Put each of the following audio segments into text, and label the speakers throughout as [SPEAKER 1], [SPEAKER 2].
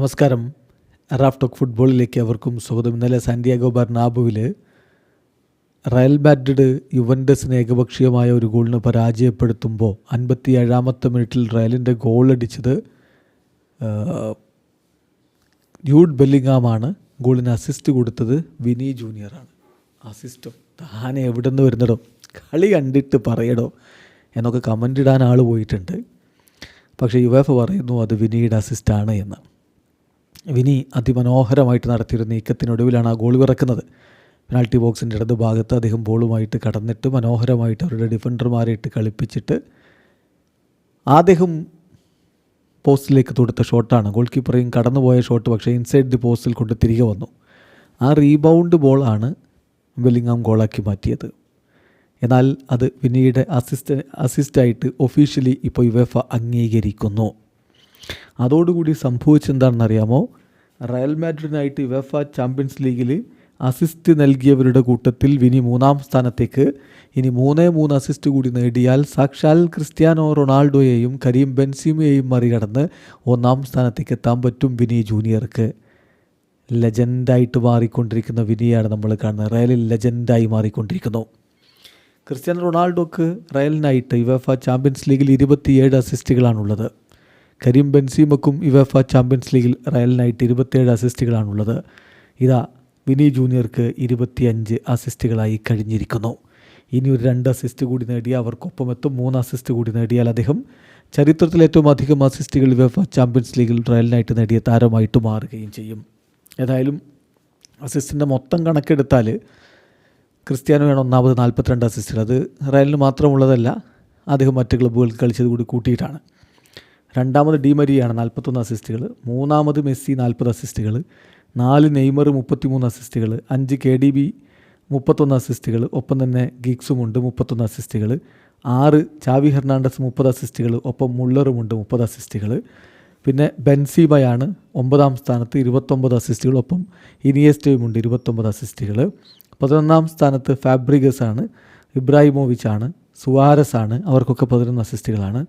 [SPEAKER 1] നമസ്കാരം. Raf talk ഫുട്ബോളിലേക്ക് അവർക്കും സ്വാഗതം. ഇന്നലെ സാന്റിയാഗോ ബർണാബുവിൽ റയൽ മാഡ്രിഡ് യുവൻഡസിനെ ഏകപക്ഷീയമായ ഒരു ഗോളിന് പരാജയപ്പെടുത്തുമ്പോൾ അൻപത്തി ഏഴാമത്തെ മിനിറ്റിൽ റയലിന്റെ ഗോളടിച്ചത് ഡ്യൂഡ് ബെല്ലിങ്ങാമാണ് ഗോളിന് അസിസ്റ്റ് കൊടുത്തത് വിനി ജൂനിയറാണ് അസിസ്റ്റോ താനെ എവിടെ നിന്ന് വരുന്നടോ കളി കണ്ടിട്ട് പറയടോ എന്നൊക്കെ കമന്റ് ഇടാൻ ആൾ പോയിട്ടുണ്ട്. പക്ഷേ യുവേഫ പറയുന്നു അത് വിനിയുടെ അസിസ്റ്റാണ് എന്ന്. വിനി അതിമനോഹരമായിട്ട് നടത്തിയൊരു നീക്കത്തിനൊടുവിലാണ് ആ ഗോൾ വിറക്കുന്നത്. പെനാൾട്ടി ബോക്സിന്റെ ഇടത് ഭാഗത്ത് അദ്ദേഹം ബോളുമായിട്ട് കടന്നിട്ട് മനോഹരമായിട്ട് അവരുടെ ഡിഫൻഡർമാരെ ഇട്ട് കളിപ്പിച്ചിട്ട് അദ്ദേഹം പോസ്റ്റിലേക്ക് തൊടുത്ത ഷോട്ടാണ്. ഗോൾ കീപ്പറേയും കടന്നുപോയ ഷോട്ട് പക്ഷേ ഇൻസൈഡ് ദി പോസ്റ്റിൽ കൊണ്ട് തിരികെ വന്നു. ആ റീബൗണ്ട് ബോളാണ് വെല്ലിങ്ങാം ഗോളാക്കി മാറ്റിയത്. എന്നാൽ അത് വിനിയുടെ അസിസ്റ്റ് അസിസ്റ്റായിട്ട് ഒഫീഷ്യലി ഇപ്പോൾ യുവേഫ അംഗീകരിക്കുന്നു. അതോടുകൂടി സംഭവിച്ചെന്താണെന്നറിയാമോ? റയൽ മാഡ്രിഡിനായിട്ട് വെഫ ചാമ്പ്യൻസ് ലീഗിൽ അസിസ്റ്റ് നൽകിയവരുടെ കൂട്ടത്തിൽ വിനി മൂന്നാം സ്ഥാനത്തേക്ക്. ഇനി മൂന്നേ മൂന്ന് അസിസ്റ്റ് കൂടി നേടിയാൽ സാക്ഷാൽ ക്രിസ്ത്യാനോ റൊണാൾഡോയെയും കരീം ബെൻസിമയെയും മറികടന്ന് ഒന്നാം സ്ഥാനത്തേക്ക് എത്താൻ പറ്റും വിനി ജൂനിയർക്ക്. ലെജൻഡായിട്ട് മാറിക്കൊണ്ടിരിക്കുന്ന വിനിയാണ് നമ്മൾ കാണുന്നത്. റയലിൽ ലെജൻഡായി മാറിക്കൊണ്ടിരിക്കുന്നു. ക്രിസ്ത്യാനോ റൊണാൾഡോക്ക് റയലിനായിട്ട് യുവേഫ ചാമ്പ്യൻസ് ലീഗിൽ ഇരുപത്തിയേഴ് അസിസ്റ്റുകളാണുള്ളത് കരീം ബെൻസീമക്കും യുവേഫ ചാമ്പ്യൻസ് ലീഗിൽ റയലിനായിട്ട് ഇരുപത്തിയേഴ് അസിസ്റ്റുകളാണുള്ളത് ഇതാ വിനി ജൂനിയർക്ക് ഇരുപത്തിയഞ്ച് അസിസ്റ്റുകളായി കഴിഞ്ഞിരിക്കുന്നു. ഇനി ഒരു രണ്ട് അസിസ്റ്റ് കൂടി നേടിയ അവർക്കൊപ്പം എത്തും മൂന്ന് അസിസ്റ്റ് കൂടി നേടിയാൽ അദ്ദേഹം ചരിത്രത്തിൽ ഏറ്റവും അധികം അസിസ്റ്റുകൾ യുവേഫ ചാമ്പ്യൻസ് ലീഗിൽ റയലിനായിട്ട് നേടിയ താരമായിട്ട് മാറുകയും ചെയ്യും. ഏതായാലും അസിസ്റ്റിന്റെ മൊത്തം കണക്കെടുത്താൽ ക്രിസ്ത്യാനോയാണ് ഒന്നാമത് നാൽപ്പത്തിരണ്ട് അസിസ്റ്റുകൾ അത് റയലിന് മാത്രമുള്ളതല്ല അദ്ദേഹം മറ്റ് ക്ലബ്ബുകൾക്ക് കളിച്ചത് കൂടി കൂട്ടിയിട്ടാണ്. രണ്ടാമത് ഡിമരിയാണ് നാൽപ്പത്തൊന്ന് അസിസ്റ്റുകൾ മൂന്നാമത് മെസ്സി നാൽപ്പത് അസിസ്റ്റുകൾ നാല് നെയ്മർ മുപ്പത്തിമൂന്ന് അസിസ്റ്റുകൾ അഞ്ച് കെ ഡി ബി മുപ്പത്തൊന്ന് അസിസ്റ്റുകൾ ഒപ്പം തന്നെ ഗിഗ്സുമുണ്ട് മുപ്പത്തൊന്ന് അസിസ്റ്റുകൾ ആറ് ചാവി ഹെർണാണ്ടസ് മുപ്പത് അസിസ്റ്റുകൾ ഒപ്പം മുള്ളറുമുണ്ട് മുപ്പത് അസിസ്റ്റുകൾ പിന്നെ ബെൻസീബയാണ് ഒമ്പതാം സ്ഥാനത്ത് ഇരുപത്തൊമ്പത് അസിസ്റ്റുകൾ ഒപ്പം ഇനിയസ്റ്റയുമുണ്ട് ഇരുപത്തൊമ്പത് അസിസ്റ്റുകൾ പതിനൊന്നാം സ്ഥാനത്ത് ഫാബ്രിഗസ് ആണ് ഇബ്രാഹിമോവിച്ച് ആണ് സുവാരസ് ആണ് അവർക്കൊക്കെ പതിനൊന്ന് അസിസ്റ്റുകളാണ്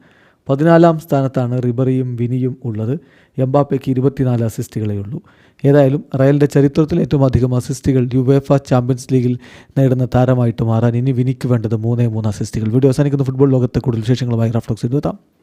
[SPEAKER 1] പതിനാലാം സ്ഥാനത്താണ് റിബറിയും വിനിയും ഉള്ളത്. എംബാപ്പയ്ക്ക് ഇരുപത്തിനാല് അസിസ്റ്റുകളേ ഉള്ളൂ. ഏതായാലും റയലിന്റെ ചരിത്രത്തിൽ ഏറ്റവും അധികം അസിസ്റ്റുകൾ യുവേഫ ചാമ്പ്യൻസ് ലീഗിൽ നേടുന്ന താരമായിട്ട് മാറാൻ ഇനി വിനിക്ക് വേണ്ടത് മൂന്നേ മൂന്ന് അസിസ്റ്റുകൾ. വീഡിയോ അവസാനിക്കുന്ന. ഫുട്ബോൾ ലോകത്തെ കൂടുതൽ വിശേഷങ്ങളുമായി റഫ്ലോക്സ് എത്താം